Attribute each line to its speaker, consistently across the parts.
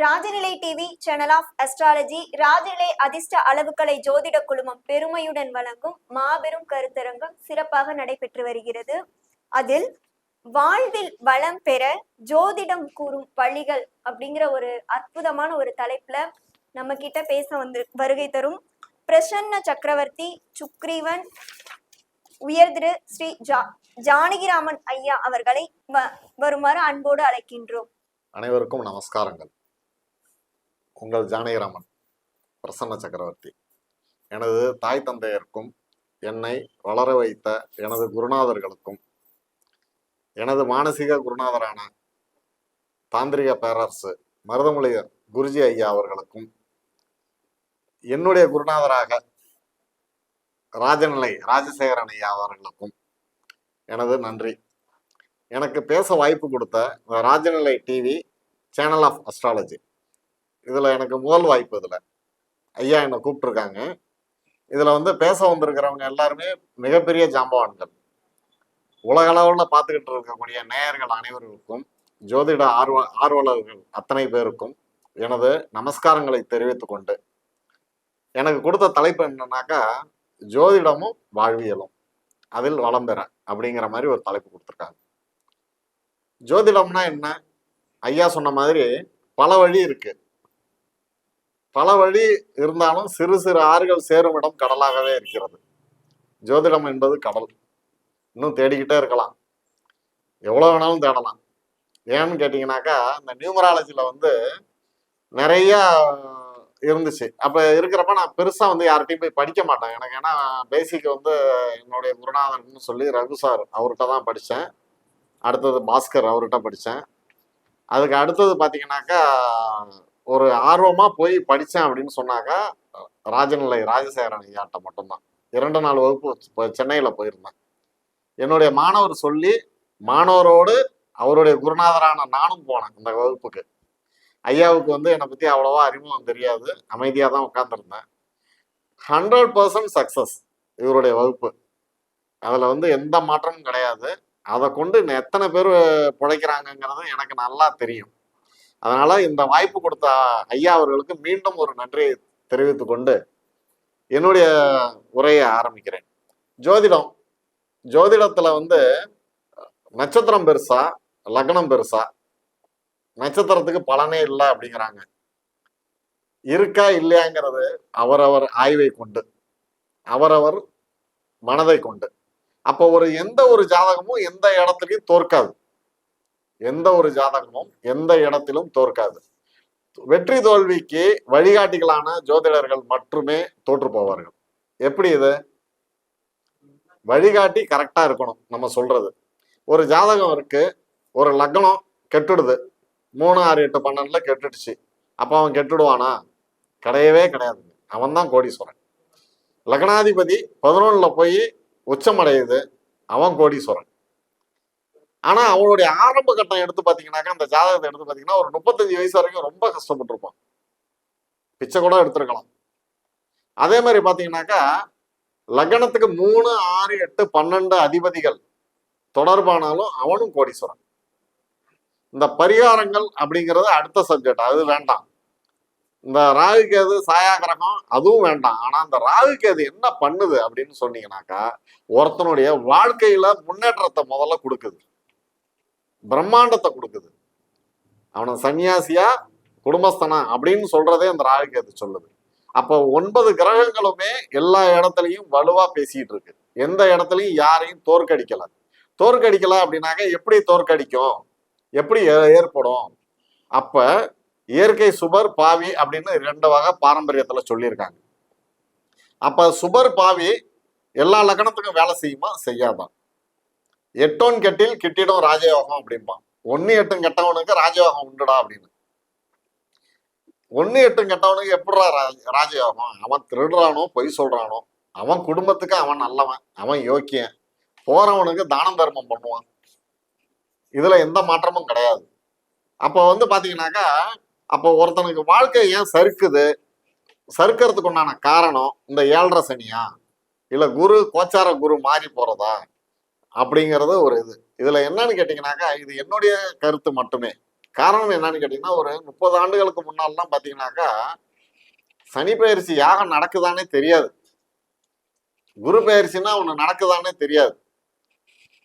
Speaker 1: Rajanilai TV channel of astrology Rajanilai அதிர்ஷ்ட அளவுகளை ஜோதிட குழுமம் பெருமையுடன் வழங்கும் மாபெரும் கருத்தரங்கம் சிறப்பாக நடைபெற்று வருகிறது. அதில் வாழ்வில் வளம் பெற ஜோதிடம் கூறும் வழிகள் அப்படிங்கிற ஒரு அற்புதமான ஒரு தலைப்புல நம்ம கிட்ட பேச வந்து வருகை தரும் பிரசன்ன சக்கரவர்த்தி சுக்ரீவன் உயர்திரு ஸ்ரீ ஜா ஜானகிராமன் ஐயா அவர்களை வ- வருமாறு அன்போடு அழைக்கின்றோம்.
Speaker 2: அனைவருக்கும் நமஸ்காரங்கள். உங்கள் ஜானகிராமன் பிரசன்ன சக்கரவர்த்தி. எனது தாய் தந்தையருக்கும் என்னை வளர வைத்த எனது குருநாதர்களுக்கும் எனது மானசீக குருநாதரான தாந்திரிக பேரரசு மருதமொழியர் குருஜி ஐயா அவர்களுக்கும் என்னுடைய குருநாதராக ராஜநிலை ராஜசேகரன் ஐயா அவர்களுக்கும் எனது நன்றி. எனக்கு பேச வாய்ப்பு கொடுத்த இந்த Rajanilai TV channel of astrology இதில் எனக்கு முதல் வாய்ப்பு இதில். ஐயா என்னை கூப்பிட்ருக்காங்க இதில் வந்து பேச வந்திருக்கிறவங்க எல்லாருமே மிகப்பெரிய ஜாம்பவான்கள். உலகளவில் பார்த்துக்கிட்டு இருக்கக்கூடிய நேயர்கள் அனைவருக்கும் ஜோதிட ஆர்வ ஆர்வலர்கள் அத்தனை பேருக்கும் எனது நமஸ்காரங்களை தெரிவித்துக் கொண்டு எனக்கு கொடுத்த தலைப்பு என்னன்னாக்கா ஜோதிடமும் வாழ்வியலும். அதில் வளம் பெற அப்படிங்கிற மாதிரி ஒரு தலைப்பு கொடுத்துருக்காங்க. ஜோதிடம்னா என்ன? ஐயா சொன்ன மாதிரி பல வழி இருக்கு. பல வழி இருந்தாலும் சிறு சிறு ஆறுகள் சேரும் இடம் கடலாகவே இருக்கிறது. ஜோதிடம் என்பது கடல். இன்னும் தேடிக்கிட்டே இருக்கலாம். எவ்வளோ வேணாலும் தேடலாம். ஏன்னு கேட்டிங்கனாக்கா இந்த நியூமராலஜியில் வந்து நிறையா இருந்துச்சு. அப்போ இருக்கிறப்ப நான் பெருசாக வந்து யார்கிட்டையும் போய் படிக்க மாட்டேன். எனக்கு ஏன்னா பேசிக் வந்து என்னுடைய குருநாதர்னு சொல்லி ரகு சார் அவர்கிட்ட தான் படித்தேன் அடுத்தது பாஸ்கர் அவர்கிட்ட படித்தேன் அதுக்கு அடுத்தது பார்த்தீங்கன்னாக்கா ஒரு ஆர்வமாக போய் படித்தேன் அப்படின்னு சொன்னாக்கா ராஜநிலை ராஜசேகரன் ஐயாட்ட மட்டும்தான். இரண்டு நாள் வகுப்பு இப்போ சென்னையில் போயிருந்தேன். என்னுடைய மாணவர் சொல்லி மாணவரோடு அவருடைய குருநாதரான நானும் போனேன் இந்த வகுப்புக்கு. ஐயாவுக்கு வந்து என்னை பற்றி அவ்வளோவா அறிமுகம் தெரியாது. அமைதியாக தான் உட்காந்துருந்தேன் ஹண்ட்ரட் பர்சன்ட் சக்ஸஸ் இவருடைய வகுப்பு. அதில் வந்து எந்த மாற்றமும் கிடையாது. அதை கொண்டு எத்தனை பேர் பிழைக்கிறாங்கங்கிறது எனக்கு நல்லா தெரியும். அதனால இந்த வாய்ப்பு கொடுத்த ஐயா அவர்களுக்கு மீண்டும் ஒரு நன்றியை தெரிவித்து கொண்டு என்னுடைய உரையை ஆரம்பிக்கிறேன். ஜோதிடம் ஜோதிடத்துல வந்து நட்சத்திரம் பெருசா லக்னம் பெருசா நட்சத்திரத்துக்கு பலனே இல்லை அப்படிங்கிறாங்க. இருக்கா இல்லையாங்கிறது அவரவர் ஆய்வை கொண்டு அவரவர் மனதை கொண்டு. அப்போ ஒரு எந்த ஒரு ஜாதகமும் எந்த இடத்துலையும் தோற்காது. எந்த ஒரு ஜாதகமும் எந்த இடத்திலும் தோற்காது. வெற்றி தோல்விக்கு வழிகாட்டிகளான ஜோதிடர்கள் மட்டுமே தோற்று போவார்கள். எப்படி இது? வழிகாட்டி கரெக்டா இருக்கணும் நம்ம சொல்றது. ஒரு ஜாதகம் இருக்கு ஒரு லக்னம் கெட்டுடுது. மூணு ஆறு எட்டு பன்னெண்டுல கெட்டுடுச்சு. அப்போ அவன் கெட்டுடுவானா? கிடையவே கிடையாது. அவன் தான் கோடீஸ்வரன். லக்னாதிபதி பதினொன்னுல போய் உச்சமடையுது. அவன் கோடீஸ்வரன். ஆனா அவனுடைய ஆரம்ப கட்டம் எடுத்து பாத்தீங்கன்னாக்கா அந்த ஜாதகத்தை எடுத்து பாத்தீங்கன்னா ஒரு முப்பத்தஞ்சு வயசு வரைக்கும் ரொம்ப கஷ்டப்பட்டிருப்பான். பிச்சை கூட எடுத்திருக்கலாம். அதே மாதிரி பாத்தீங்கன்னாக்கா லக்னத்துக்கு மூணு ஆறு எட்டு பன்னெண்டு அதிபதிகள் தொடர்பானாலும் அவனும் கோடீஸ்வரன். இந்த பரிகாரங்கள் அப்படிங்கிறது அடுத்த சப்ஜெக்ட் அது வேண்டாம். இந்த ராகு கேது அதுவும் வேண்டாம். ஆனா இந்த ராகுகேது என்ன பண்ணுது அப்படின்னு சொன்னீங்கன்னாக்கா ஒருத்தனுடைய வாழ்க்கையில முன்னேற்றத்தை முதல்ல கொடுக்குது. பிரம்மாண்டத்தை கொடுக்குது. அவனை சன்னியாசியா குடும்பஸ்தனா அப்படின்னு சொல்றதே அந்த ராகு கேது சொல்லுது. அப்போ ஒன்பது கிரகங்களுமே எல்லா இடத்துலையும் வலுவா பேசிட்டு இருக்கு. எந்த இடத்துலையும் யாரையும் தோற்கடிக்கல. தோற்கடிக்கல அப்படின்னாக்க எப்படி தோற்கடிக்கும்? எப்படி ஏ- ஏற்படும்? அப்ப இயற்கை சுபர் பாவி அப்படின்னு ரெண்டு வகை பாரம்பரியத்துல சொல்லியிருக்காங்க. அப்ப சுபர் பாவி எல்லா லக்னத்துக்கும் வேலை செய்யுமா? செய்யாதான் எட்டோன் கெட்டில் கிட்டிடம் ராஜயோகம் அப்படிம்பான். ஒன்னு எட்டும் கெட்டவனுக்கு ராஜயோகம் உண்டுடா அப்படின்னு. ஒன்னு எட்டும் கெட்டவனுக்கு எப்படிடா ராஜயோகம்? அவன் திருடுறானோ பொய் சொல்றானோ? அவன் குடும்பத்துக்கு அவன் நல்லவன் அவன் யோக்கியன். போறவனுக்கு தானம் தர்மம் பண்ணுவான். இதுல எந்த மாற்றமும் கிடையாது. அப்போ வந்து பாத்தீங்கன்னாக்கா அப்போ ஒருத்தனுக்கு வாழ்க்கை ஏன் சறுக்குது? சறுக்கிறதுக்கு உண்டான காரணம் இந்த ஏழரை சனியா? இல்ல குரு கோச்சார குரு மாறி போறதா? அப்படிங்கிறது ஒரு இது. இதுல என்னன்னு கேட்டிங்கன்னாக்கா இது என்னுடைய கருத்து மட்டுமே. காரணம் என்னன்னு கேட்டீங்கன்னா ஒரு முப்பது ஆண்டுகளுக்கு முன்னால்லாம் பார்த்தீங்கன்னாக்கா சனி பயிற்சி யாகம் நடக்குதானே தெரியாது. குரு பயிற்சின்னா ஒண்ணு நடக்குதானே தெரியாது.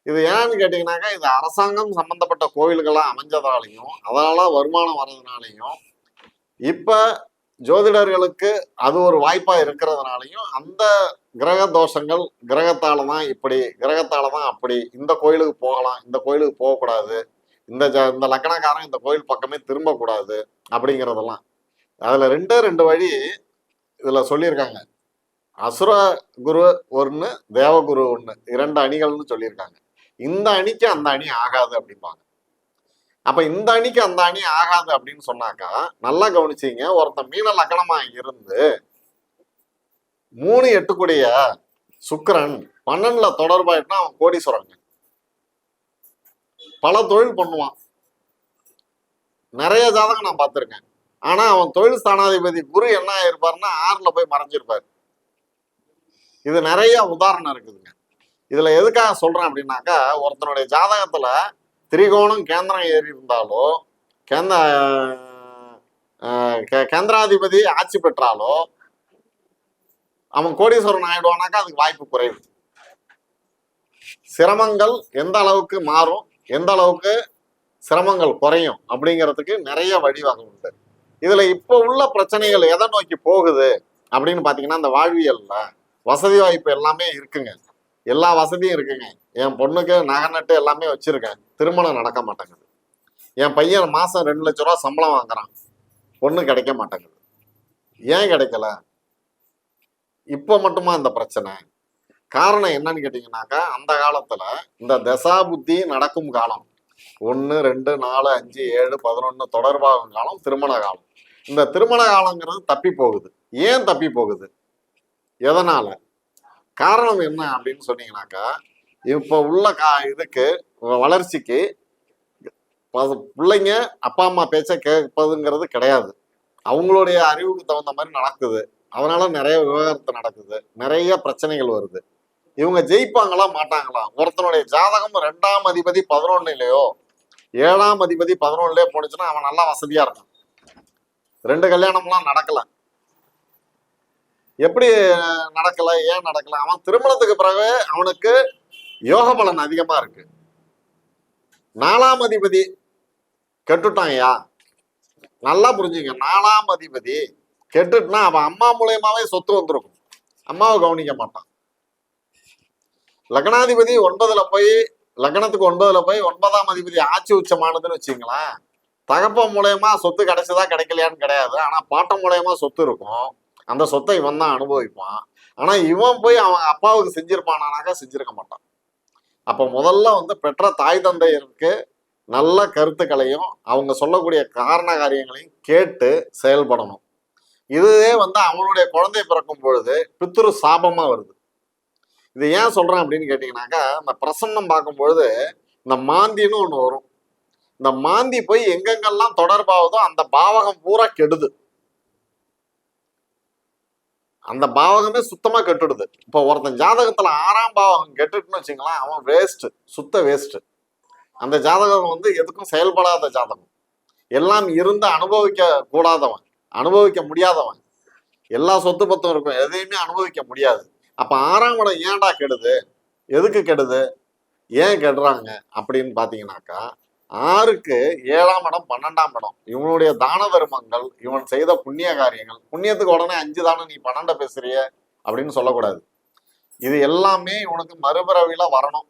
Speaker 2: இது ஏன்னு கேட்டிங்கனாக்கா இது அரசாங்கம் சம்மந்தப்பட்ட கோவில்களாக அமைஞ்சதாலையும் அதனால் வருமானம் வர்றதுனாலையும் இப்ப ஜோதிடர்களுக்கு அது ஒரு வாய்ப்பா இருக்கிறதுனாலையும் அந்த கிரக தோஷங்கள் கிரகத்தால தான் இப்படி கிரகத்தால தான் அப்படி. இந்த கோயிலுக்கு போகலாம் இந்த கோயிலுக்கு போகக்கூடாது. இந்த ஜ- இந்த லக்கணக்காரன் இந்த கோயில் பக்கமே திரும்பக்கூடாது அப்படிங்கிறதெல்லாம். அதுல ரெண்டே ரெண்டு வழி இதுல சொல்லியிருக்காங்க. அசுர குரு ஒன்று தேவகுரு ஒன்று இரண்டு அணிகள்னு சொல்லியிருக்காங்க. இந்த அணிக்கு அந்த அணி ஆகாது அப்படிம்பாங்க. அப்ப இந்த அணிக்கு அந்த அணி ஆகாது அப்படின்னு சொன்னாக்கா நல்லா கவனிச்சிங்க ஒருத்தன் மீன லக்கணமா இருந்து மூணு எட்டுக்குடைய சுக்கரன் பன்னெண்டுல தொடர்பாயிட்டுனா அவன் கோடீஸ்வரங்க பல தொழில் பண்ணுவான். நிறைய ஜாதகம் நான் பார்த்திருக்கேன். ஆனா அவன் தொழில் ஸ்தானாதிபதி குரு என்ன ஆயிருப்பாருன்னா ஆறுல போய் மறைஞ்சிருப்பாரு. இது நிறைய உதாரணம் இருக்குதுங்க. இதுல எதுக்காக சொல்றேன் அப்படின்னாக்கா ஒருத்தனுடைய ஜாதகத்துல திரிகோணம் கேந்திரம் ஏறி இருந்தாலோ கேந்த ஆஹ் கேந்திராதிபதி ஆட்சி பெற்றாலோ அவன் கோடீஸ்வரன் ஆயிடுவானாக்கா அதுக்கு வாய்ப்பு குறைவு. சிரமங்கள் எந்த அளவுக்கு மாறும் எந்த அளவுக்கு சிரமங்கள் குறையும் அப்படிங்கிறதுக்கு நிறைய வழிவகை உண்டு. இதுல இப்போ உள்ள பிரச்சனைகள் எதை நோக்கி போகுது அப்படின்னு பாத்தீங்கன்னா இந்த வாழ்வியல்ல வசதி வாய்ப்பு எல்லாமே இருக்குங்க. எல்லா வசதியும் இருக்குங்க. என் பொண்ணுக்கு நகை நட்டு எல்லாமே வச்சுருக்கேன். திருமணம் நடக்க மாட்டேங்குது. என் பையன் மாதம் ரெண்டு லட்ச ரூபா சம்பளம் வாங்குறான். பொண்ணு கிடைக்க மாட்டேங்குது. ஏன் கிடைக்கல? இப்போ மட்டுமா இந்த பிரச்சனை? காரணம் என்னன்னு கேட்டிங்கன்னாக்கா அந்த காலத்தில் இந்த தசா புத்தி நடக்கும் காலம். ஒன்று ரெண்டு நாலு அஞ்சு ஏழு பதினொன்று தொடர்பாகும் காலம் திருமண காலம். இந்த திருமண காலங்கிறது தப்பி போகுது. ஏன் தப்பி போகுது? எதனால்? காரணம் என்ன அப்படின்னு சொன்னீங்கன்னாக்கா இப்போ உள்ள கா இதுக்கு வளர்ச்சிக்கு ப- பிள்ளைங்க அப்பா அம்மா பேச்சை கேட்பதுங்கிறது கிடையாது. அவங்களுடைய அறிவுக்கு தகுந்த மாதிரி நடக்குது. அதனால நிறைய விவகாரத்து நடக்குது. நிறைய பிரச்சனைகள் வருது. இவங்க ஜெயிப்பாங்களா மாட்டாங்களா? ஒருத்தனுடைய ஜாதகம் ரெண்டாம் அதிபதி பதினொன்னுலையோ ஏழாம் அதிபதி பதினொன்னுலயோ போனுச்சுன்னா அவன் நல்லா வசதியா இருக்கான். ரெண்டு கல்யாணம்லாம் நடக்கலாம் எப்படி நடக்கல ஏன் நடக்கல? அவன் திருமணத்துக்கு பிறகு அவனுக்கு யோக பலன் அதிகமா இருக்கு. நாலாம் அதிபதி கெட்டுட்டாங்கயா நல்லா புரிஞ்சுங்க. நாலாம் அதிபதி கெட்டுட்டுனா அவன் அம்மா மூலயமாவே சொத்து வந்திருக்கும். அம்மாவை கவனிக்க மாட்டான். லக்னாதிபதி ஒன்பதுல போய் லக்னத்துக்கு ஒன்பதுல போய் ஒன்பதாம் அதிபதி ஆட்சி உச்சமானதுன்னு வச்சுங்களேன் தகப்பன் மூலயமா சொத்து கிடைச்சதா கிடைக்கலையான்னு கிடையாது. ஆனா பாட்டம் மூலயமா சொத்து இருக்கும். அந்த சொத்தை இவன் தான் அனுபவிப்பான். ஆனா இவன் போய் அவன் அப்பாவுக்கு செஞ்சிருப்பானானாக்கா செஞ்சிருக்க மாட்டான். அப்ப முதல்ல வந்து பெற்ற தாய் தந்தையருக்கு நல்ல கருத்துக்களையும் அவங்க சொல்லக்கூடிய காரண காரியங்களையும் கேட்டு செயல்படணும். இதுவே வந்து அவனுடைய குழந்தை பிறக்கும் பொழுது பித்துரு சாபமா வருது. இது ஏன் சொல்றேன் அப்படின்னு கேட்டீங்கன்னாக்கா இந்த பிரசன்னம் பார்க்கும்பொழுது இந்த மாந்தின்னு ஒன்று வரும். இந்த மாந்தி போய் எங்கெங்கெல்லாம் தொடர்பாகுதோ அந்த பாவகம் பூரா கெடுது. அந்த பாவகமே சுத்தமா கெட்டுடுது. இப்போ ஒருத்தன் ஜாதகத்துல ஆறாம் பாவகம் கெட்டுட்டுன்னு வச்சுக்கலாம் அவன் வேஸ்ட் சுத்த வேஸ்ட் அந்த ஜாதகம் வந்து எதுக்கும் செயல்படாத ஜாதகம். எல்லாம் இருந்து அனுபவிக்க கூடாதவன் அனுபவிக்க முடியாதவன். எல்லா சொத்து பத்தும் இருக்கும் எதையுமே அனுபவிக்க முடியாது. அப்ப ஆறாம் இடம் ஏன்டா கெடுது? எதுக்கு கெடுது? ஏன் கெடுறாங்க? அப்படின்னு பாத்தீங்கன்னாக்கா ஆறுக்கு ஏழாம் இடம் பன்னெண்டாம் இடம். இவனுடைய தான தர்மங்கள் இவன் செய்த புண்ணிய காரியங்கள். புண்ணியத்துக்கு உடனே அஞ்சு தானே நீ பன்னெண்ட பேசுறிய அப்படின்னு சொல்லக்கூடாது. இது எல்லாமே இவனுக்கு மறுபிறவியில வரணும்.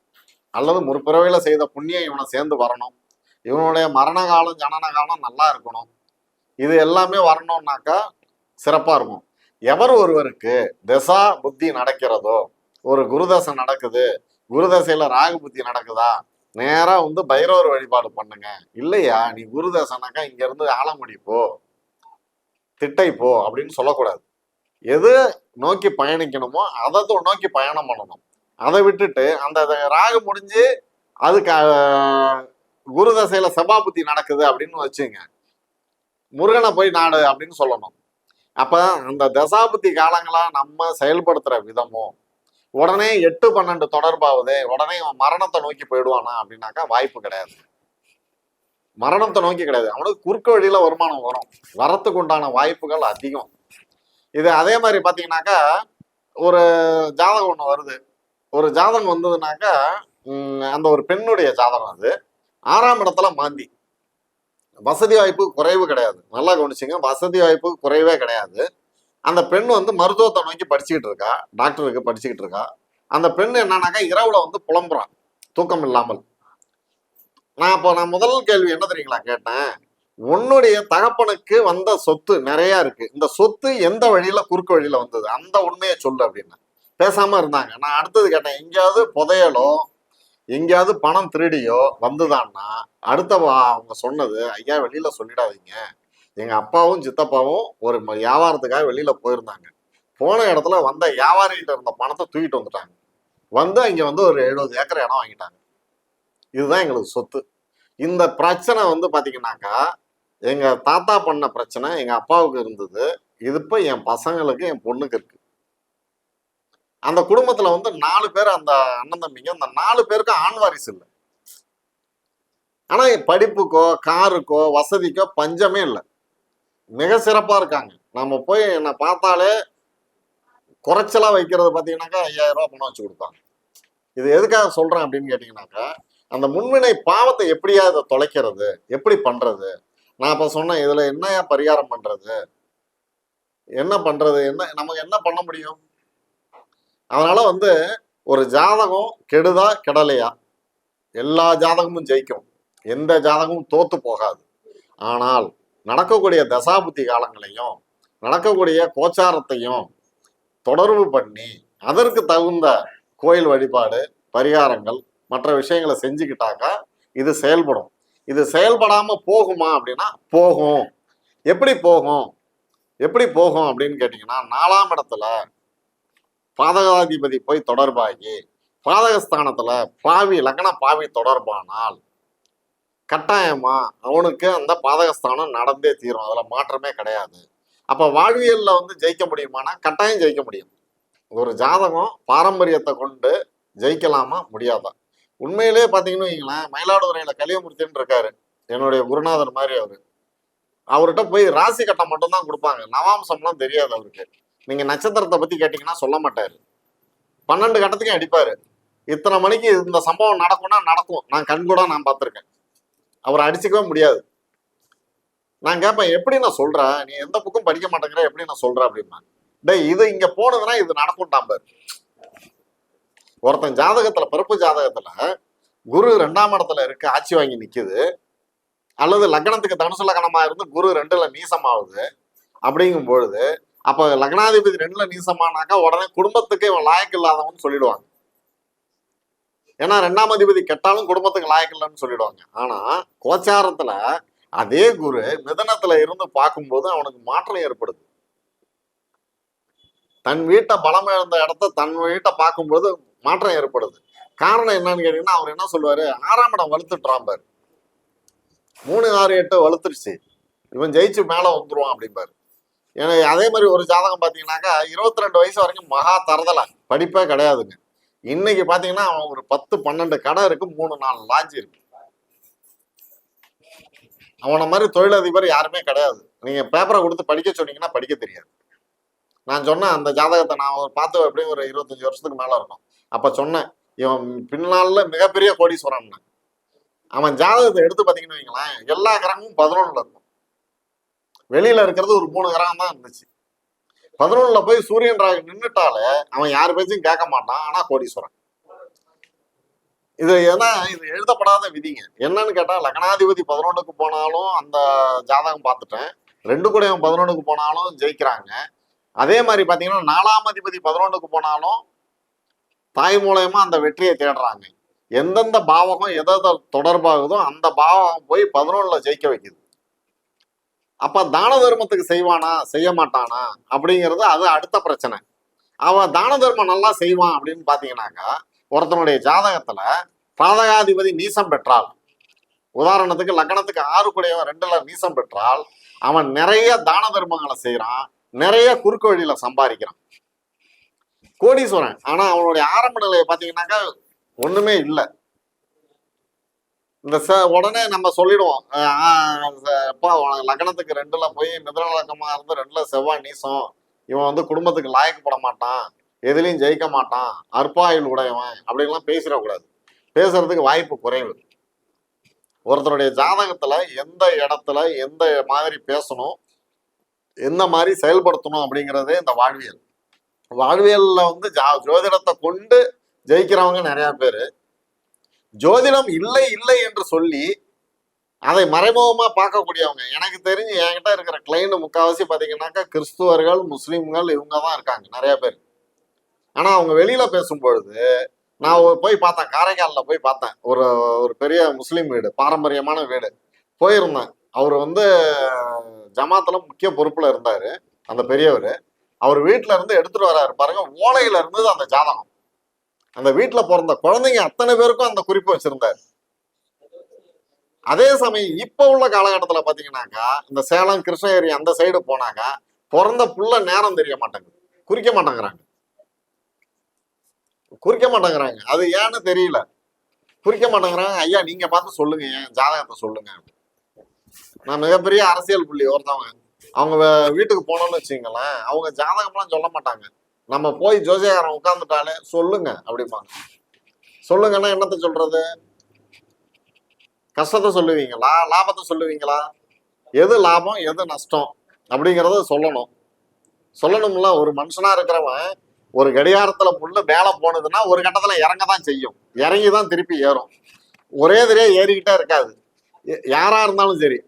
Speaker 2: அல்லது முற்பிறவில செய்த புண்ணியம் இவனை சேர்ந்து வரணும். இவனுடைய மரண காலம் ஜனன காலம் நல்லா இருக்கணும். இது எல்லாமே வரணும்னாக்கா சிறப்பாக இருக்கும். எவர் ஒருவருக்கு தசா புத்தி நடக்கிறதோ ஒரு குருதசை நடக்குது குருதசையில ராகு புத்தி நடக்குதா நேராக வந்து பைரவர் வழிபாடு பண்ணுங்க. இல்லையா? நீ குருதசனாக்கா இங்கேருந்து ஆலமுடி ஆலங்குடி போ. திட்டை போ அப்படின்னு சொல்லக்கூடாது. எது நோக்கி பயணிக்கணுமோ அதை நோக்கி பயணம் பண்ணணும். அதை விட்டுட்டு அந்த த- ராகு முடிஞ்சு அதுக்கு குருதசையில் குரு தசையில நடக்குது அப்படின்னு வச்சுங்க. முருகனை போய் நாடு அப்படின்னு சொல்லணும். அப்போ அந்த தசாபுத்தி காலங்களாக நம்ம செயல்படுத்துகிற விதமும் உடனே எட்டு பன்னெண்டு தொடர்பாவது உடனே அவன் மரணத்தை நோக்கி போயிடுவானா அப்படின்னாக்கா வாய்ப்பு கிடையாது. மரணத்தை நோக்கி கிடையாது. அவனுக்கு குறுக்கு வழியில வருமானம் வரும். வரத்துக்கு உண்டான வாய்ப்புகள் அதிகம். இது அதே மாதிரி பாத்தீங்கன்னாக்கா ஒரு ஜாதகம் ஒண்ணு வருது. ஒரு ஜாதகம் வந்ததுனாக்கா அந்த ஒரு பெண்ணுடைய ஜாதகம் அது. ஆறாம் இடத்துல மாந்தி. வசதி வாய்ப்பு குறைவு கிடையாது. நல்லா கவனிச்சிங்க. வசதி வாய்ப்பு குறைவே கிடையாது. அந்த பெண் வந்து மருத்துவத்தை நோக்கி படிச்சுக்கிட்டு இருக்கா டாக்டருக்கு படிச்சுக்கிட்டு இருக்கா. அந்த பெண் என்னன்னாக்கா இரவுல வந்து புலம்புறான் தூக்கம் இல்லாமல். நான் அப்போ நான் முதல் கேள்வி என்ன தெரியுங்களா கேட்டேன்? உன்னுடைய தகப்பனுக்கு வந்த சொத்து நிறைய இருக்கு. இந்த சொத்து எந்த வழியில குறுக்கு வழியில வந்தது? அந்த உண்மையை சொல்லு அப்படின்னு. பேசாம இருந்தாங்க. நான் அடுத்தது கேட்டேன் எங்கேயாவது புதையலோ எங்கேயாவது பணம் திருடியோ வந்துதான்னா அடுத்த அவங்க சொன்னது ஐயா வெளியில சொல்லிடாதீங்க. எங்கள் அப்பாவும் சித்தப்பாவும் ஒரு வியாபாரத்துக்காக வெளியில் போயிருந்தாங்க. போன இடத்துல வந்த வியாபாரிகிட்ட இருந்த பணத்தை தூக்கிட்டு வந்துட்டாங்க. வந்து இங்கே வந்து ஒரு எழுபது ஏக்கர் இடம் வாங்கிட்டாங்க. இதுதான் எங்களுக்கு சொத்து. இந்த பிரச்சனை வந்து பார்த்தீங்கன்னாக்கா எங்கள் தாத்தா பண்ண பிரச்சனை எங்கள் அப்பாவுக்கு இருந்தது. இது இப்போ என் பசங்களுக்கு என் பொண்ணுக்கு இருக்கு. அந்த குடும்பத்தில் வந்து நாலு பேர் அந்த அண்ணன் தம்பிங்க. அந்த நாலு பேருக்கு ஆண் வாரிசு இல்லை. ஆனால் படிப்புக்கோ காருக்கோ வசதிக்கோ பஞ்சமே இல்லை. மிக சிறப்பாக இருக்காங்க. நம்ம போய் என்னை பார்த்தாலே குறைச்சலா வைக்கிறது பார்த்தீங்கன்னாக்கா ஐயாயிரம் ரூபா பணம் வச்சு கொடுத்தாங்க இது எதுக்காக சொல்றேன் அப்படின்னு கேட்டிங்கனாக்கா அந்த முன்வினை பாவத்தை எப்படியா இதை தொலைக்கிறது எப்படி பண்றது? நான் இப்போ சொன்னேன் இதுல என்னையா பரிகாரம் பண்றது? என்ன பண்றது? என்ன நமக்கு என்ன பண்ண முடியும்? அதனால வந்து ஒரு ஜாதகம் கெடுதா கெடலையா? எல்லா ஜாதகமும் ஜெயிக்கும். எந்த ஜாதகமும் தோத்து போகாது. ஆனால் நடக்கக்கூடிய தசாபுத்தி காலங்களையும் நடக்கக்கூடிய கோச்சாரத்தையும் தொடர்பு பண்ணி அதற்கு தகுந்த கோயில் வழிபாடு பரிகாரங்கள் மற்ற விஷயங்களை செஞ்சுக்கிட்டாக்கா இது செயல்படும். இது செயல்படாம போகுமா அப்படின்னா போகும். எப்படி போகும்? எப்படி போகும் அப்படின்னு கேட்டிங்கன்னா நாலாம் இடத்துல பாதகாதிபதி போய் தொடர்பாகி பாதகஸ்தானத்துல பாவி லக்ன பாவி தொடர்பானால் கட்டாயமா அவனுக்கு அந்த பாதகஸ்தானம் நடந்தே தீரும். அதுல மாற்றமே கிடையாது. அப்ப வாழ்வியல்ல வந்து ஜெயிக்க முடியுமானா கட்டாயம் ஜெயிக்க முடியும். ஒரு ஜாதகம் பாரம்பரியத்தை கொண்டு ஜெயிக்கலாமா முடியாதா? உண்மையிலேயே பார்த்தீங்கன்னு வைங்களேன் மயிலாடுதுறையில கலியமூர்த்தின்னு இருக்காரு. என்னுடைய குருநாதர் மாதிரி அவரு. அவர்கிட்ட போய் ராசி கட்டம் மட்டும்தான் கொடுப்பாங்க. நவாம்சம்லாம் தெரியாது அவருக்கு. நீங்க நட்சத்திரத்தை பத்தி கேட்டீங்கன்னா சொல்ல மாட்டாரு. பன்னெண்டு கட்டத்துக்கும் அடிப்பாரு. இத்தனை மணிக்கு இந்த சம்பவம் நடக்கும்னா நடக்கும். நான் கண்கூட நான் பார்த்துருக்கேன். அவரை அடிச்சுக்கவே முடியாது. நான் கேட்பேன் எப்படி நான் சொல்றேன் நீ எந்த புக்கும் படிக்க மாட்டேங்கிற எப்படி நான் சொல்றேன் அப்படின்னா டேய் இது இங்க போனதுன்னா இது நடக்கும்டாம் பாரு. ஒருத்தன் ஜாதகத்துல பிறப்பு ஜாதகத்துல குரு ரெண்டாம் இடத்துல இருக்கு ஆட்சி வாங்கி நிக்குது. அல்லது லக்னத்துக்கு தனுசு லக்னமா இருந்து குரு ரெண்டுல நீசமாகுது. அப்படிங்கும் பொழுது அப்ப லக்னாதிபதி ரெண்டுல நீசமானாக்கா உடனே குடும்பத்துக்கு இவன் லாயக்கு இல்லாதவன் சொல்லிடுவாங்க. ஏன்னா ரெண்டாம் அதிபதி கெட்டாலும் குடும்பத்துக்கு லாயக்கில்லைன்னு சொல்லிடுவாங்க. ஆனா கோச்சாரத்துல அதே குரு மிதனத்துல இருந்து பார்க்கும்போது அவனுக்கு மாற்றம் ஏற்படுது. தன் வீட்டை பலம் இழந்த இடத்த தன் வீட்டை பார்க்கும்போது மாற்றம் ஏற்படுது. காரணம் என்னன்னு கேட்டீங்கன்னா அவர் என்ன சொல்லுவாரு? ஆறாம் இடம் வலுத்துட்டுறாம்பாரு மூணு ஆறு எட்டு வலுத்துருச்சு. இவன் ஜெயிச்சு மேல வந்துருவான் அப்படிம்பாரு. ஏன்னா அதே மாதிரி ஒரு ஜாதகம் பாத்தீங்கன்னாக்கா இருபத்தி ரெண்டு வயசு வரைக்கும் மகா தரதலை. படிப்பே கிடையாதுங்க இன்னைக்கு பாத்தீங்கன்னா அவன் ஒரு பத்து பன்னெண்டு கடை இருக்கு மூணு நாலு லாட்ஜ் இருக்கு. அவனை மாதிரி தொழிலதிபர் யாருமே கிடையாது. நீங்க பேப்பரை கொடுத்து படிக்க சொன்னீங்கன்னா படிக்க தெரியாது. நான் சொன்னேன் அந்த ஜாதகத்தை நான் ஒரு பார்த்து எப்படியும் ஒரு இருபத்தஞ்சு வருஷத்துக்கு மேல இருக்கும். அப்ப சொன்னேன் இவன் பின்னால மிகப்பெரிய கோடீஸ்வரன். அவன் ஜாதகத்தை எடுத்து பாத்தீங்கன்னு வைங்களேன் எல்லா கிரகமும் பதினொன்னுல இருக்கும். வெளியில இருக்கிறது ஒரு மூணு கிரகம் தான் இருந்துச்சு. பதினொன்னுல போய் சூரியன் ராகு நின்னுட்டாலே அவன் யார் பேச்சும் கேட்க மாட்டான் ஆனா கோடீஸ்வரன். இது ஏன்னா இது எழுதப்படாத விதிங்க. என்னன்னு கேட்டா லக்னாதிபதி பதினொன்றுக்கு போனாலும் அந்த ஜாதகம் பார்த்துட்டேன். ரெண்டு கூட பதினொன்றுக்கு போனாலும் ஜெயிக்கிறாங்க. அதே மாதிரி பார்த்தீங்கன்னா நாலாம் அதிபதி பதினொன்றுக்கு போனாலும் தாய் மூலயமா அந்த வெற்றியை தேடுறாங்க. எந்தெந்த பாவகம் எதை தொடர்பாகுதோ அந்த பாவகம் போய் பதினொன்றில் ஜெயிக்க வைக்குது. அப்ப தான தர்மத்துக்கு செய்வானா? செய்ய மாட்டானா? அப்படிங்கிறது அது அடுத்த பிரச்சனை. அவன் தான தர்மம் நல்லா செய்வான் அப்படின்னு பாத்தீங்கன்னாக்கா ஒருத்தனுடைய ஜாதகத்துல பாதகாதிபதி நீசம் பெற்றால் உதாரணத்துக்கு லக்னத்துக்கு ஆறு கூடையவன் ரெண்டுல நீசம் பெற்றால் அவன் நிறைய தான தர்மங்களை செய்யறான் நிறைய குறுக்கு வழியில சம்பாதிக்கிறான். கோடீஸ்வரன். ஆனா அவனுடைய ஆரம்ப நிலையை பாத்தீங்கன்னாக்கா ஒண்ணுமே இல்லை. இந்த ச உடனே நம்ம சொல்லிடுவோம். ஆஹ் அப்பா உனக்கு லக்னத்துக்கு ரெண்டுல போய் மிதன லக்கமா இருந்து ரெண்டுல செவ்வாய் நீசம் இவன் வந்து குடும்பத்துக்கு லாயக்கப்பட மாட்டான் எதுலயும் ஜெயிக்க மாட்டான் அற்பாயுள் உடையவன் அப்படின்லாம் பேசிடக்கூடாது. பேசுறதுக்கு வாய்ப்பு குறைவு. ஒருத்தருடைய ஜாதகத்துல எந்த இடத்துல எந்த மாதிரி பேசணும் எந்த மாதிரி செயல்படுத்தணும் அப்படிங்கிறதே இந்த வாழ்வியல். வாழ்வியல்ல வந்து ஜா ஜோதிடத்தை கொண்டு ஜெயிக்கிறவங்க நிறைய பேர். ஜோதிடம் இல்லை இல்லை என்று சொல்லி அதை மறைமுகமா பார்க்கக்கூடியவங்க. எனக்கு தெரிஞ்சு என்கிட்ட இருக்கிற கிளைண்ட் முக்காவாசி பார்த்தீங்கன்னாக்கா கிறிஸ்துவர்கள் முஸ்லீம்கள் இவங்க தான் இருக்காங்க நிறைய பேர். ஆனா அவங்க வெளியில பேசும்பொழுது நான் போய் பார்த்தேன் காரைக்காலில் போய் பார்த்தேன். ஒரு ஒரு பெரிய முஸ்லீம் வீடு பாரம்பரியமான வீடு. போயிருந்தேன். அவர் வந்து ஜமாத்துல முக்கிய பொறுப்புல இருந்தாரு அந்த பெரியவர். அவர் வீட்டுல இருந்து எடுத்துட்டு வர்றாரு பாருங்க ஓலையில இருந்தது அந்த ஜாதகம். அந்த வீட்டுல பிறந்த குழந்தைங்க அத்தனை பேருக்கும் அந்த குறிப்பு வச்சிருந்தாரு. அதே சமயம் இப்ப உள்ள காலகட்டத்துல பாத்தீங்கன்னாக்கா இந்த சேலம் கிருஷ்ணகிரி அந்த சைடு போனாக்கா பிறந்த புள்ள நேரம் தெரிய மாட்டேங்குது. குறிக்க மாட்டேங்கிறாங்க. குறிக்க மாட்டேங்கிறாங்க. அது ஏன்னு தெரியல. குறிக்க மாட்டேங்கிறாங்க. ஐயா நீங்க பார்த்து சொல்லுங்க. ஏன் ஜாதகத்தை சொல்லுங்க. நான் மிகப்பெரிய அரசியல் புள்ளி ஒருத்தவங்க. அவங்க வீட்டுக்கு போனோம்னு வச்சுங்களேன் அவங்க ஜாதகம்லாம் சொல்ல மாட்டாங்க. நம்ம போய் ஜோசியக்காரன் உட்காந்துட்டாலே சொல்லுங்க அப்படிம்பாங்க. சொல்லுங்கன்னா என்னத்த சொல்றது? கஷ்டத்தை சொல்லுவீங்களா? லாபத்தை சொல்லுவீங்களா? எது லாபம் எது நஷ்டம் அப்படிங்கறத சொல்லணும். சொல்லணும்ல ஒரு மனுஷனா இருக்கிறவன் ஒரு கடிகாரத்துல புல்லு வேலை போனதுன்னா ஒரு கட்டத்துல இறங்க தான் செய்யும். இறங்கி தான் திருப்பி ஏறும். ஒரே தடவை ஏறிக்கிட்டே இருக்காது. யாரா இருந்தாலும் சரி.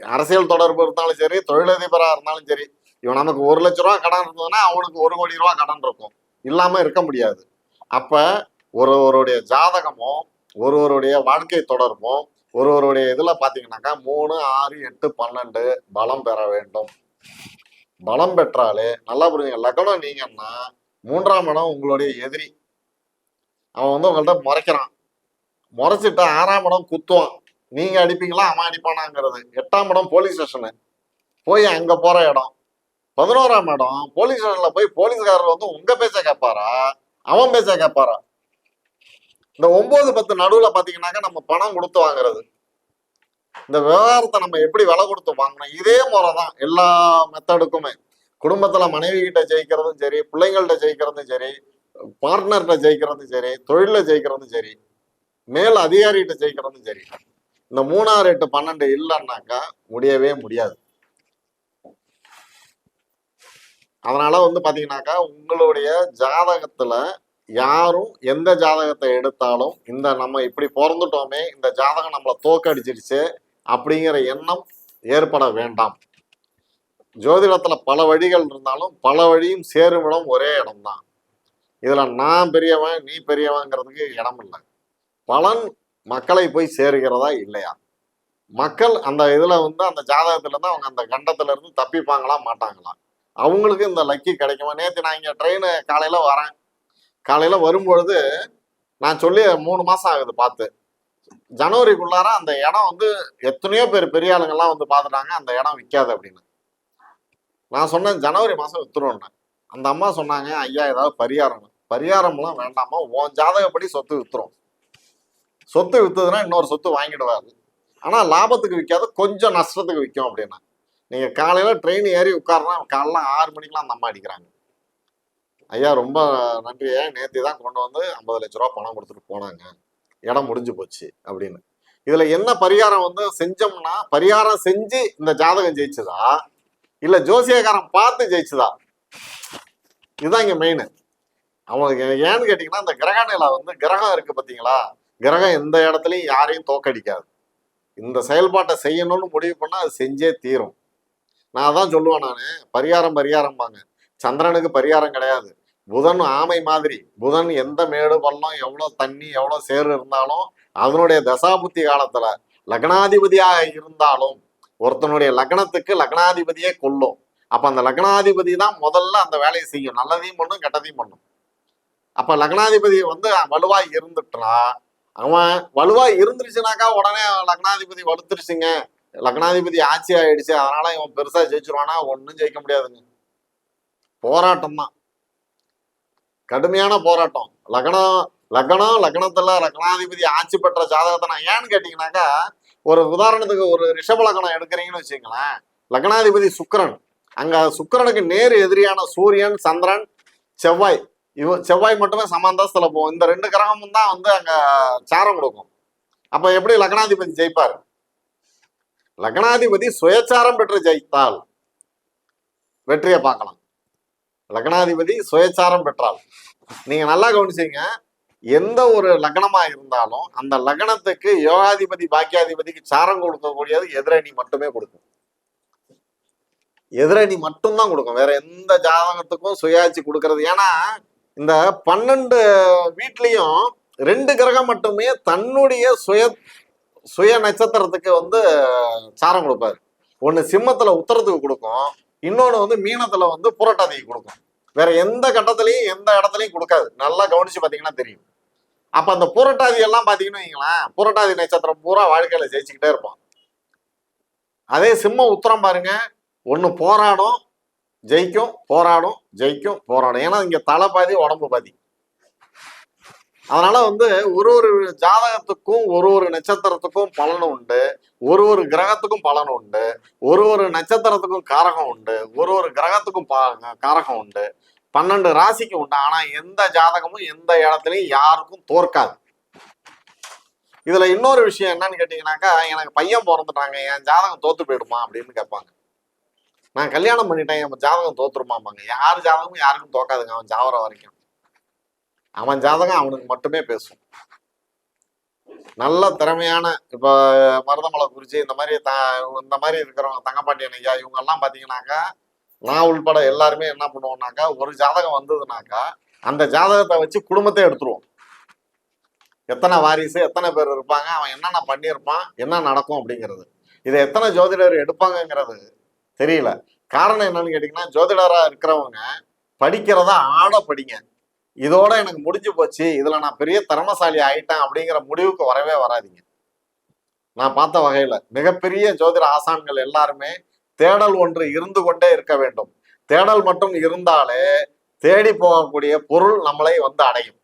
Speaker 2: அரசியல் தொடர்பு இருந்தாலும் சரி தொழிலதிபரா இருந்தாலும் சரி இவன் நமக்கு ஒரு லட்ச ரூபா கடன் இருந்ததுன்னா அவனுக்கு ஒரு கோடி ரூபா கடன் இருக்கும். இல்லாம இருக்க முடியாது. அப்ப ஒருவருடைய ஜாதகமும் ஒருவருடைய வாழ்க்கை தொடர்பும் ஒருவருடைய இதுல பாத்தீங்கன்னாக்கா மூணு ஆறு எட்டு பன்னெண்டு பலம் பெற வேண்டும். பலம் பெற்றாலே நல்லா புரியுங்க லக்னம் நீங்கன்னா மூன்றாம் இடம் உங்களுடைய எதிரி. அவன் வந்து உங்கள்கிட்ட முறைக்கிறான். முறைச்சிட்டு ஆறாம் இடம் குத்துவான். நீங்க அடிப்பீங்களா? அவன் அடிப்பானாங்கிறது. எட்டாம் இடம் போலீஸ் ஸ்டேஷனு போய் அங்க போற இடம். பதினோராம் இடம் போலீஸ் ஸ்டேஷன்ல போய் போலீஸ்காரர் வந்து உங்க பேச கேட்பாரா அவன் பேச கேட்பாரா இந்த ஒன்பது பத்து நடுவுல பாத்தீங்கன்னாக்கா நம்ம பணம் கொடுத்து வாங்குறது. இந்த விவகாரத்தை நம்ம எப்படி விலை கொடுத்து வாங்கணும்? இதே முறை தான் எல்லா மெத்தடுக்குமே குடும்பத்துல மனைவி கிட்ட ஜெயிக்கிறதும் சரி பிள்ளைங்கள்ட்ட ஜெயிக்கிறதும் சரி பார்ட்னர்கிட்ட ஜெயிக்கிறதும் சரி தொழில ஜெயிக்கிறதும் சரி மேல் அதிகாரிகிட்ட ஜெயிக்கிறதும் சரி. இந்த மூணாறு எட்டு பன்னெண்டு இல்லைன்னாக்கா முடியவே முடியாது. அதனால வந்து பாத்தீங்கன்னாக்கா உங்களுடைய ஜாதகத்துல யாரும் எந்த ஜாதகத்தை எடுத்தாலும் இந்த நம்ம இப்படி பிறந்துட்டோமே இந்த ஜாதகம் நம்மளை தோக்கடிச்சிருச்சு அப்படிங்கிற எண்ணம் ஏற்பட வேண்டாம். ஜோதிடத்துல பல வழிகள் இருந்தாலும் பல வழியும் சேரும் இடம் ஒரே இடம்தான். இதுல நான் பெரியவன் நீ பெரியவங்கிறதுக்கு இடம் இல்லை. பலன் மக்களை போய் சேருகிறதா இல்லையா? மக்கள் அந்த இதுல வந்து அந்த ஜாதகத்துல இருந்து அவங்க அந்த கண்டத்துல இருந்து தப்பிப்பாங்களா மாட்டாங்களா? அவங்களுக்கு இந்த லக்கி கிடைக்குமா? நேற்று நான் இங்கே ட்ரெயின் காலையில் வரேன். காலையில் வரும்பொழுது நான் சொல்லி மூணு மாதம் ஆகுது பார்த்து. ஜனவரிக்குள்ளார அந்த இடம் வந்து எத்தனையோ பேர் பெரிய ஆளுங்கள்லாம் வந்து பார்த்துட்டாங்க அந்த இடம் விற்காது அப்படின்னு. நான் சொன்னேன் ஜனவரி மாதம் வித்துருவேன் அந்த அம்மா சொன்னாங்க ஐயா ஏதாவது பரிகாரம். பரிகாரம்லாம் வேண்டாமா உன் ஜாதகப்படி சொத்து வித்துரும். சொத்து விற்றுதுன்னா இன்னொரு சொத்து வாங்கிடுவாரு. ஆனால் லாபத்துக்கு விற்காது கொஞ்சம் நஷ்டத்துக்கு விற்கும் அப்படின்னா. நீங்கள் காலையில் ட்ரெயின் ஏறி உட்காருனா காலைல ஆறு மணிக்கெலாம் அந்த அம்மா அடிக்கிறாங்க. ஐயா ரொம்ப நன்றி ஐயா நேற்று தான் கொண்டு வந்து ஐம்பது லட்ச ரூபா பணம் கொடுத்துட்டு போனாங்க. இடம் முடிஞ்சு போச்சு அப்படின்னு. இதில் என்ன பரிகாரம் வந்து செஞ்சோம்னா பரிகாரம் செஞ்சு இந்த ஜாதகம் ஜெயிச்சதா? இல்லை ஜோசியக்காரன் பார்த்து ஜெயிச்சதா? இதுதான் இங்கே மெயின் அவங்களுக்கு ஏன்னு கேட்டிங்கன்னா இந்த கிரக நிலை வந்து கிரகம் இருக்குது பார்த்தீங்களா கிரகம் எந்த இடத்துலையும் யாரையும் தோக்கடிக்காது. இந்த செயல்பாட்டை செய்யணும்னு முடிவு பண்ணால் அது செஞ்சே தீரும். நான் அதான் சொல்லுவேன் நான். பரிகாரம் பரிகாரம்பாங்க. சந்திரனுக்கு பரிகாரம் கிடையாது. புதன் ஆமை மாதிரி. புதன் எந்த மேடு பள்ளம் எவ்வளவு தண்ணி எவ்வளவு சேறு இருந்தாலும் அதனுடைய தசாபுத்தி காலத்துல லக்னாதிபதியாக இருந்தாலும் ஒருத்தனுடைய லக்னத்துக்கு லக்னாதிபதியே கொல்லும். அப்ப அந்த லக்னாதிபதி தான் முதல்ல அந்த வேலையை செய்யும். நல்லதையும் பண்ணும் கெட்டதையும் பண்ணும். அப்ப லக்னாதிபதி வந்து வலுவாக இருந்துட்டா அவன் வலுவாக இருந்துருச்சுனாக்கா உடனே லக்னாதிபதி வலுத்துருச்சுங்க. லக்னாதிபதி ஆட்சி ஆயிடுச்சு. அதனால இவன் பெருசா ஜெயிச்சிருவானா? ஒன்றும் ஜெயிக்க முடியாதுங்க. போராட்டம் தான் கடுமையான போராட்டம். லக்னம் லக்னம் லக்னத்துல லக்னாதிபதி ஆட்சி பெற்ற ஜாதகத்தை நான் ஏன்னு கேட்டீங்கன்னாக்கா ஒரு உதாரணத்துக்கு ஒரு ரிஷப லக்னம் எடுக்கிறீங்கன்னு வச்சுங்களேன் லக்னாதிபதி சுக்கரன். அங்க சுக்கிரனுக்கு நேர் எதிரியான சூரியன் சந்திரன் செவ்வாய். இவ செவ்வாய் மட்டுமே சமாந்தாசத்துல போகும் இந்த ரெண்டு கிரகமும் தான் வந்து அங்க சாரம் கொடுக்கும். அப்ப எப்படி லக்னாதிபதி ஜெயிப்பாரு? லக்னாதிபதி சுயச்சாரம் பெற்று ஜெயித்தால் வெற்றியை பார்க்கலாம். லக்னாதிபதி சுயச்சாரம் பெற்றால். நீங்க நல்லா கவனிச்சீங்க எந்த ஒரு லக்னமா இருந்தாலும் அந்த லக்னத்துக்கு யோகாதிபதி பாக்கியாதிபதிக்கு சாரம் கொடுக்கக்கூடியது எதிரணி மட்டுமே கொடுக்கும். எதிரணி மட்டும்தான் கொடுக்கும். வேற எந்த ஜாதகத்துக்கும் சுயாட்சி கொடுக்கறது. ஏன்னா இந்த பன்னெண்டு வீட்லயும் ரெண்டு கிரகம் மட்டுமே தன்னுடைய சுய சுய நட்சத்திரத்துக்கு வந்து சாரம் கொடுப்பாரு. ஒன்று சிம்மத்தில் உத்தரத்துக்கு கொடுக்கும். இன்னொன்று வந்து மீனத்தில் வந்து புரட்டாதிக்கு கொடுக்கும். வேற எந்த கட்டத்துலையும் எந்த இடத்துலையும் கொடுக்காது. நல்லா கவனிச்சு பார்த்தீங்கன்னா தெரியும். அப்போ அந்த புரட்டாதி எல்லாம் பார்த்தீங்கன்னு வைங்களேன் புரட்டாதி நட்சத்திரம் பூரா வாழ்க்கையில் ஜெயிச்சுக்கிட்டே இருப்பான் அதே சிம்ம உத்தரம் பாருங்க. ஒன்று போராடும் ஜெயிக்கும் போராடும் ஜெயிக்கும் போராடும். ஏன்னா இங்கே தலை பாதி உடம்பு பாதி. அதனால வந்து ஒரு ஒரு ஜாதகத்துக்கும் ஒரு ஒரு நட்சத்திரத்துக்கும் பலன் உண்டு. ஒரு ஒரு கிரகத்துக்கும் பலன் உண்டு. ஒரு ஒரு நட்சத்திரத்துக்கும் காரகம் உண்டு. ஒரு ஒரு கிரகத்துக்கும் காரகம் உண்டு. பன்னெண்டு ராசிக்கு உண்டு. ஆனா எந்த ஜாதகமும் எந்த இடத்துலையும் யாருக்கும் தோற்காது. இதுல இன்னொரு விஷயம் என்னன்னு கேட்டீங்கன்னாக்கா எனக்கு பையன் பிறந்துட்டாங்க. என் ஜாதகம் தோத்து போயிடுமா அப்படின்னு கேட்பாங்க. நான் கல்யாணம் பண்ணிட்டேன். என் ஜாதகம் தோத்துருமாம்பாங்க. யார் ஜாதகமும் யாருக்கும் தோக்காதுங்க. அவன் ஜாவரம் வரைக்கும். அவன் ஜாதகம் அவனுக்கு மட்டுமே பேசும். நல்ல திறமையான இப்போ மருதமலை குறிச்சி இந்த மாதிரி த இந்த மாதிரி இருக்கிறவங்க தங்கப்பாண்டியன் ஐயா இவங்கெல்லாம் பார்த்தீங்கன்னாக்கா நான் உள்பட எல்லாருமே என்ன பண்ணுவோம்னாக்கா ஒரு ஜாதகம் வந்ததுனாக்கா அந்த ஜாதகத்தை வச்சு குடும்பத்தை எடுத்துருவோம். எத்தனை வாரிசு எத்தனை பேர் இருப்பாங்க அவன் என்னென்ன பண்ணியிருப்பான் என்ன நடக்கும் அப்படிங்கிறது. இதை எத்தனை ஜோதிடர் எடுப்பாங்கங்கிறது தெரியல. காரணம் என்னன்னு கேட்டிங்கன்னா ஜோதிடரா இருக்கிறவங்க படிக்கிறதா ஆட படிங்க. இதோட எனக்கு முடிஞ்சு போச்சு. இதுல நான் பெரிய திறமசாலி ஆயிட்டேன் அப்படிங்கிற முடிவுக்கு வரவே வராதீங்க. நான் பார்த்த வகையில மிகப்பெரிய ஜோதிட ஆசான்கள் எல்லாருமே தேடல் ஒன்று இருந்து கொண்டே இருக்க வேண்டும். தேடல் மட்டும் இருந்தாலே தேடி போகக்கூடிய பொருள் நம்மளை வந்து அடையும்.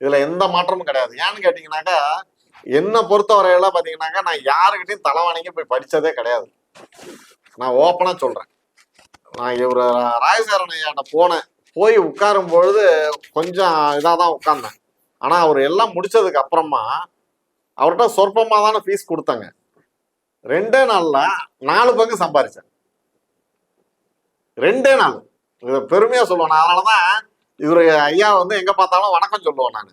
Speaker 2: இதுல எந்த மாற்றமும் கிடையாது. ஏன்னு கேட்டீங்கன்னாக்கா என்னை பொறுத்த பாத்தீங்கன்னாக்கா நான் யாருக்கிட்டையும் தலை வணங்கி போய் படிச்சதே கிடையாது. நான் ஓப்பனா சொல்றேன். நான் இவர் ராயசேரன் ஐயாட்ட போனேன். போய் உட்காரும் பொழுது கொஞ்சம் இதாக தான் உட்கார்ந்தேன் ஆனால் அவர் எல்லாம் முடிச்சதுக்கு அப்புறமா அவர்கிட்ட சொற்பமாக தானே ஃபீஸ் கொடுத்தாங்க. ரெண்டே நாளில் நாலு பங்கு சம்பாரிச்சேன். ரெண்டே நாள். இதை பெருமையாக சொல்லுவேன். நான் அதனால தான் இவர் ஐயா வந்து எங்கே பார்த்தாலும் வணக்கம் சொல்லுவேன் நான்.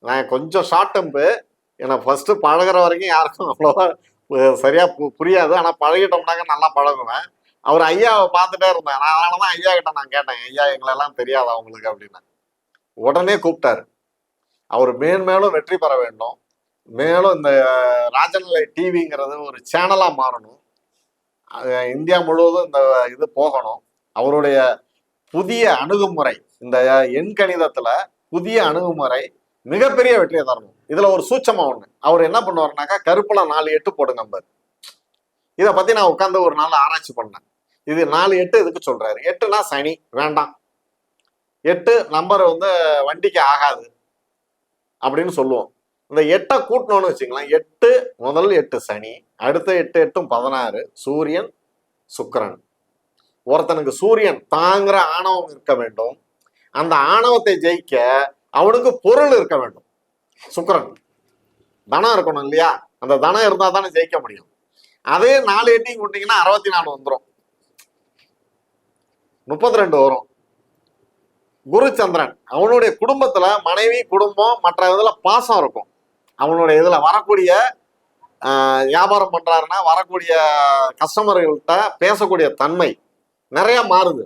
Speaker 2: நான் கொஞ்சம் ஷார்ட் டெம்பு என்னை ஃபஸ்ட்டு பழகுற வரைக்கும் யாருக்கும் அவ்வளோவா சரியாக சரியா பு- புரியாது. ஆனால் பழகிட்டோம்னாக்க நல்லா பழகுவேன். அவர் ஐயாவை பார்த்துட்டே இருந்தேன் நான் அதனால தான் ஐயா கிட்ட நான் கேட்டேன் ஐயா எங்களெல்லாம் தெரியாது அவங்களுக்கு அப்படின்னு. உடனே கூப்பிட்டாரு. அவர் மேன்மேலும் வெற்றி பெற வேண்டும். மேலும் இந்த ராஜநிலை டிவிங்கிறது ஒரு சேனலாக மாறணும். இந்தியா முழுவதும் இந்த இது போகணும். அவருடைய புதிய அணுகுமுறை இந்த எண் கணிதத்தில் புதிய அணுகுமுறை மிகப்பெரிய வெற்றியை தரணும் இதில் ஒரு சூட்சமாக ஒன்று அவர் என்ன பண்ணுவாருனாக்கா கருப்பில் நாலு எட்டு போடுங்க இதை பற்றி நான் உட்காந்து ஒரு நாள் ஆராய்ச்சி பண்ணேன். இது நாலு எட்டு இதுக்கு சொல்றாரு. எட்டுனா சனி வேண்டாம். எட்டு நம்பர் வந்து வண்டிக்கு ஆகாது அப்படின்னு சொல்லுவோம். இந்த எட்டை கூட்டணும்னு வச்சுக்கலாம் எட்டு முதல் எட்டு சனி அடுத்த எட்டு எட்டும் பதினாறு சூரியன் சுக்கரன். ஒருத்தனுக்கு சூரியன் தாங்கிற ஆணவம் இருக்க வேண்டும். அந்த ஆணவத்தை ஜெயிக்க அவனுக்கு பொருள் இருக்க வேண்டும். சுக்கரன். தனம் இருக்கணும் இல்லையா? அந்த தனம் இருந்தா தானே ஜெயிக்க முடியும். அதே நாலு எட்டையும் கூட்டிங்கன்னா அறுபத்தி நாலு வந்துடும் முப்பத்தி ரெண்டு வரும். குரு சந்திரன் அவனுடைய குடும்பத்துல மனைவி குடும்பம் மற்ற இதுல பாசம் இருக்கும். அவனுடைய இதுல வரக்கூடிய வியாபாரம் பண்றாருன்னா வரக்கூடிய கஸ்டமர்கள்ட்ட பேசக்கூடிய தன்மை நிறைய மாறுது.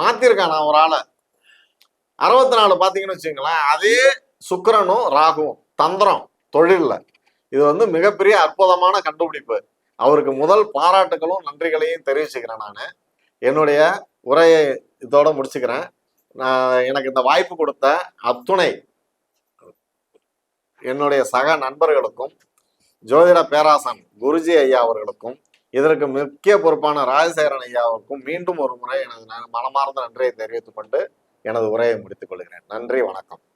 Speaker 2: மாத்திருக்கான் நான் ஒரு ஆளை. அறுபத்தி நாலு பாத்தீங்கன்னு வச்சுங்களேன் அதே சுக்கிரனும் ராகுவும் தந்திரம் தொழிலில். இது வந்து மிகப்பெரிய அற்புதமான கண்டுபிடிப்பு. அவருக்கு முதல் பாராட்டுகளும் நன்றிகளையும் தெரிவிச்சுக்கிறேன் நான். என்னுடைய உரையை இதோட முடிச்சுக்கிறேன். நான் எனக்கு இந்த வாய்ப்பு கொடுத்த அத்துணை என்னுடைய சக நண்பர்களுக்கும் ஜோதிட பேராசன் குருஜி ஐயா அவர்களுக்கும் இதற்கு முக்கிய பொறுப்பான ராஜசேகரன் ஐயாவுக்கும் மீண்டும் ஒரு முறை எனது ந- மனமார்ந்த நன்றியை தெரிவித்துக் கொண்டு எனது உரையை முடித்துக் கொள்கிறேன். நன்றி வணக்கம்.